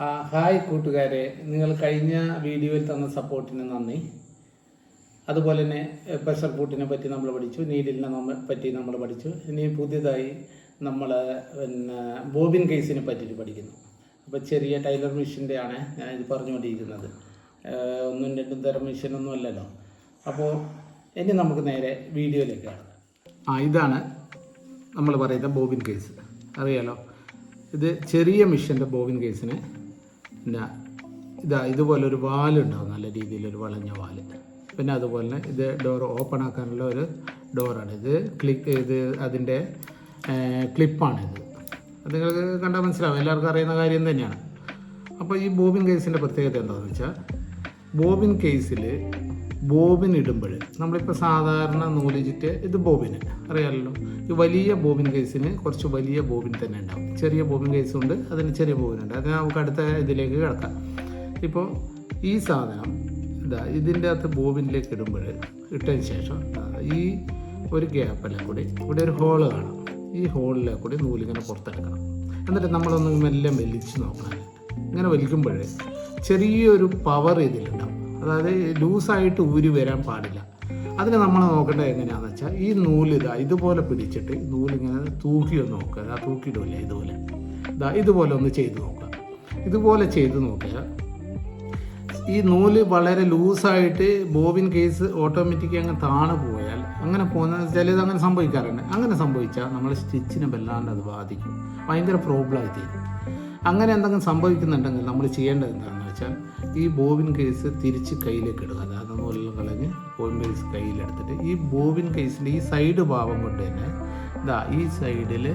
Hi കൂട്ടുകാരെ. നിങ്ങൾ കഴിഞ്ഞ വീഡിയോയിൽ തന്ന സപ്പോർട്ടിന് നന്ദി. അതുപോലെ തന്നെ പ്രഷർ ബൂട്ടിനെ പറ്റി നമ്മൾ പഠിച്ചു നീഡിലിനെ നമ്മൾ പറ്റി നമ്മൾ പഠിച്ചു. ഇനി പുതിയതായി നമ്മൾ പിന്നെ ബോബിൻ കേസിനെ പറ്റിയിട്ട് പഠിക്കുന്നു. അപ്പോൾ ചെറിയ ടൈലർ മെഷീന്റെ ആണ് ഞാൻ ഇത് പറഞ്ഞുകൊണ്ടിരിക്കുന്നത്. ഒന്നും രണ്ടും തരം മെഷീനൊന്നും അല്ലല്ലോ. അപ്പോൾ ഇനി നമുക്ക് നേരെ വീഡിയോയിലേക്ക് ആ ഇതാണ് നമ്മൾ പറയുന്ന ബോബിൻ കേസ്. അറിയാലോ? ഇത് ചെറിയ മിഷന്റെ ബോബിൻ കേസിന് പിന്നെ ഇതാ ഇതുപോലെ ഒരു വാലുണ്ടാവും നല്ല രീതിയിലൊരു വളഞ്ഞ വാൽ. പിന്നെ അതുപോലെ തന്നെ ഇത് ഡോർ ഓപ്പൺ ആക്കാനുള്ള ഒരു ഡോറാണ് ഇത് ക്ലിക്ക് ഇത് അതിന്റെ ക്ലിപ്പാണിത് അത് നിങ്ങൾക്ക് കണ്ടാൽ മനസ്സിലാവും. എല്ലാവർക്കും അറിയുന്ന കാര്യം തന്നെയാണ്. അപ്പോൾ ഈ ബോബിൻ കേസിന്റെ പ്രത്യേകത എന്താണെന്ന് വെച്ചാൽ ബോബിൻ കേസിൽ ബോബിൻ ഇടുമ്പോൾ നമ്മളിപ്പോൾ സാധാരണ നൂലിച്ചിട്ട് ഇത് ബോബിന് അറിയാമല്ലോ ഈ വലിയ ബോബിൻ കേസിന് കുറച്ച് വലിയ ബോബിൻ തന്നെ ഉണ്ടാവും. ചെറിയ ബോബിൻ കേസ് ഉണ്ട് അതിന് ചെറിയ ബോബിൻ ഉണ്ട്. അത് നമുക്ക് അടുത്ത ഇതിലേക്ക് കിടക്കാം. ഇപ്പോൾ ഈ സാധനം ഇതാ ഇതിന്റെ അകത്ത് ബോബിനിലേക്ക് ഇടുമ്പോൾ ഇട്ടതിന് ശേഷം ഈ ഒരു ഗ്യാപ്പെല്ലാം കൂടി ഇവിടെ ഒരു ഹോൾ കാണാം. ഈ ഹോളിലെ കൂടി നൂലിങ്ങനെ പുറത്തെടുക്കണം. എന്നിട്ട് നമ്മളൊന്ന് മെല്ലെ മെല്ലിച്ച് നോക്കണം. ഇങ്ങനെ വലിക്കുമ്പോൾ ചെറിയൊരു പവർ ഇതിലുണ്ടാവും. അതായത് ലൂസായിട്ട് ഊരി വരാൻ പാടില്ല. അതിന് നമ്മൾ നോക്കേണ്ടത് എങ്ങനെയാണെന്ന് വെച്ചാൽ ഈ നൂൽ ഇതാ ഇതുപോലെ പിടിച്ചിട്ട് നൂലിങ്ങനെ തൂക്കി ഒന്ന് നോക്കുക. ആ തൂക്കിയിടില്ല ഇതുപോലെ? ഇതാ ഇതുപോലെ ഒന്ന് ചെയ്ത് നോക്കുക. ഇതുപോലെ ചെയ്ത് നോക്കുക ഈ നൂൽ വളരെ ലൂസായിട്ട് ബോബിൻ കേസ് ഓട്ടോമാറ്റിക് അങ്ങ് താണു പോയാൽ അങ്ങനെ പോകുന്ന ചിലത് അങ്ങനെ സംഭവിക്കാറുണ്ട്. അങ്ങനെ സംഭവിച്ചാൽ നമ്മൾ സ്റ്റിച്ചിനെ വല്ലാണ്ട് അത് ബാധിക്കും. ഭയങ്കര പ്രോബ്ലം ആയിത്തീരും തീരും. അങ്ങനെ എന്തെങ്കിലും സംഭവിക്കുന്നുണ്ടെങ്കിൽ നമ്മൾ ചെയ്യേണ്ടത് എന്താണെന്ന് വെച്ചാൽ ഈ ബോബിൻ കേസ് തിരിച്ച് കയ്യിലേക്ക് ഇടുക. അതായത് നൂലിൽ കളഞ്ഞ് ബോബിൻ കേസ് കയ്യിലെടുത്തിട്ട് ഈ ബോബിൻ കേസിന്റെ ഈ സൈഡ് ഭാഗം കൊണ്ട് തന്നെ ഇതാ ഈ സൈഡിൽ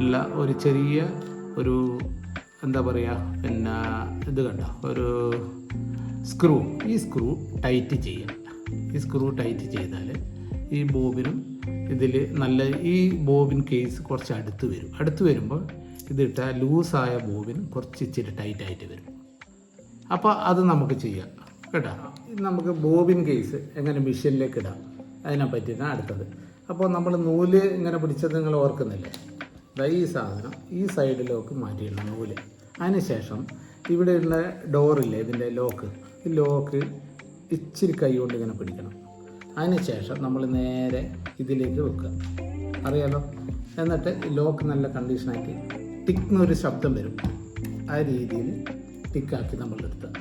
ഉള്ള ഒരു ചെറിയ ഒരു എന്താ പറയുക പിന്നെ ഇത് കണ്ട? ഒരു സ്ക്രൂ ഈ സ്ക്രൂ ടൈറ്റ് ചെയ്യുക ഈ സ്ക്രൂ ടൈറ്റ് ചെയ്താൽ ഈ ബോബിനും ഇതിൽ നല്ല ഈ ബോബിൻ കേസ് കുറച്ച് അടുത്ത് വരും. അടുത്ത് വരുമ്പോൾ ഇതിട്ട ലൂസായ ബോബിൻ കുറച്ച് ഇച്ചിരി ടൈറ്റായിട്ട് വരും. അപ്പോൾ അത് നമുക്ക് ചെയ്യാം. കേട്ടോ? നമുക്ക് ബോബിൻ കേസ് എങ്ങനെ മെഷീനിലേക്ക് ഇടാം. അതിനെ പറ്റിയിട്ടാണ് അടുത്തത്. അപ്പോൾ നമ്മൾ നൂൽ ഇങ്ങനെ പിടിച്ചത് നിങ്ങൾ ഓർക്കുന്നില്ലേ? ഈ സാധനം ഈ സൈഡിലേക്ക് മാറ്റിയിടണം നൂൽ. അതിനുശേഷം ഇവിടെയുള്ള ഡോറില്ലേ ഇതിന്റെ ലോക്ക് ഈ ലോക്ക് ഇച്ചിരി കൈ കൊണ്ട് ഇങ്ങനെ പിടിക്കണം. അതിനുശേഷം നമ്മൾ നേരെ ഇതിലേക്ക് വെക്കുക. അറിയാലോ? എന്നിട്ട് ലോക്ക് നല്ല കണ്ടീഷനാക്കി ടിക്കുന്നൊരു ശബ്ദം വരും. ആ രീതിയിൽ ടിക്കാക്കി നമ്മൾ എടുത്തത്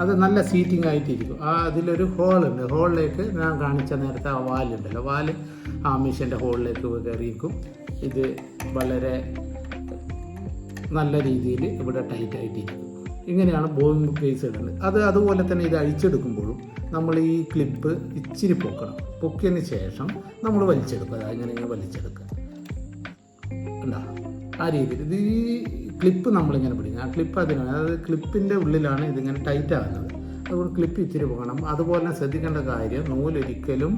അത് നല്ല സീറ്റിംഗ് ആയിട്ടിരിക്കും. ആ അതിലൊരു ഹോളുണ്ട് ഹോളിലേക്ക് ഞാൻ കാണിച്ച നേരത്തെ ആ വാലുണ്ടല്ലോ വാൽ ആ മിഷന്റെ ഹോളിലേക്ക് കയറിയിരിക്കും. ഇത് വളരെ നല്ല രീതിയിൽ ഇവിടെ ടൈറ്റ് ആയിട്ടിരിക്കും. ഇങ്ങനെയാണ് ബോയിങ് കേസ് ഇടുന്നത്. അത് അതുപോലെ തന്നെ ഇത് അഴിച്ചെടുക്കുമ്പോഴും നമ്മൾ ഈ ക്ലിപ്പ് ഇച്ചിരി പൊക്കണം. പൊക്കിയതിന് ശേഷം നമ്മൾ വലിച്ചെടുക്കുക ഇങ്ങനെ ഇങ്ങനെ വലിച്ചെടുക്കുക. ഉണ്ടാ ആ രീതിയിൽ. ഇത് ഈ ക്ലിപ്പ് നമ്മളിങ്ങനെ പിടിക്കും. ആ ക്ലിപ്പ് അതിന് അതായത് ക്ലിപ്പിന്റെ ഉള്ളിലാണ് ഇതിങ്ങനെ ടൈറ്റ് ആകുന്നത്. അതുകൊണ്ട് ക്ലിപ്പ് ഇച്ചിരി പോകണം. അതുപോലെ തന്നെ ശ്രദ്ധിക്കേണ്ട കാര്യം നൂലൊരിക്കലും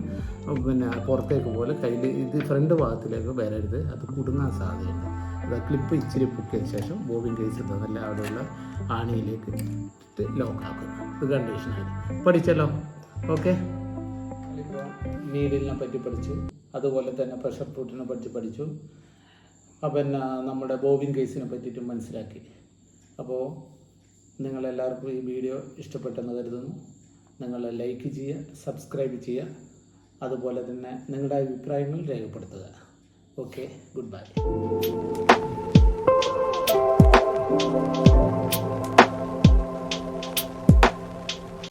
പിന്നെ പുറത്തേക്ക് പോലെ കയ്യിൽ ഇത് ഫ്രണ്ട് ഭാഗത്തിലേക്ക് വരരുത്. അത് കുടുങ്ങാൻ സാധ്യതയുണ്ട്. അത് ക്ലിപ്പ് ഇച്ചിരി പൊക്കിയ ശേഷം ബോബിൻ കേസ് നല്ല അവിടെയുള്ള ആണിയിലേക്ക് ലോക്ക് ആക്കുക. ഇത് കണ്ടീഷനായി പഠിച്ചല്ലോ? ഓക്കെ നീഡിലിനെ പറ്റി പഠിച്ചു. അതുപോലെ തന്നെ പ്രഷർ ഫ്രൂട്ടിനെ പറ്റി പഠിച്ചു. പിന്നെ നമ്മുടെ ബോബിൻ കേസിനെ പറ്റിയിട്ടും മനസ്സിലാക്കി. അപ്പോൾ നിങ്ങളെല്ലാവർക്കും ഈ വീഡിയോ ഇഷ്ടപ്പെട്ടെന്ന് കരുതുന്നു. നിങ്ങൾ ലൈക്ക് ചെയ്യുക സബ്സ്ക്രൈബ് ചെയ്യുക. അതുപോലെ തന്നെ നിങ്ങളുടെ അഭിപ്രായങ്ങൾ രേഖപ്പെടുത്തുക. Okay good bye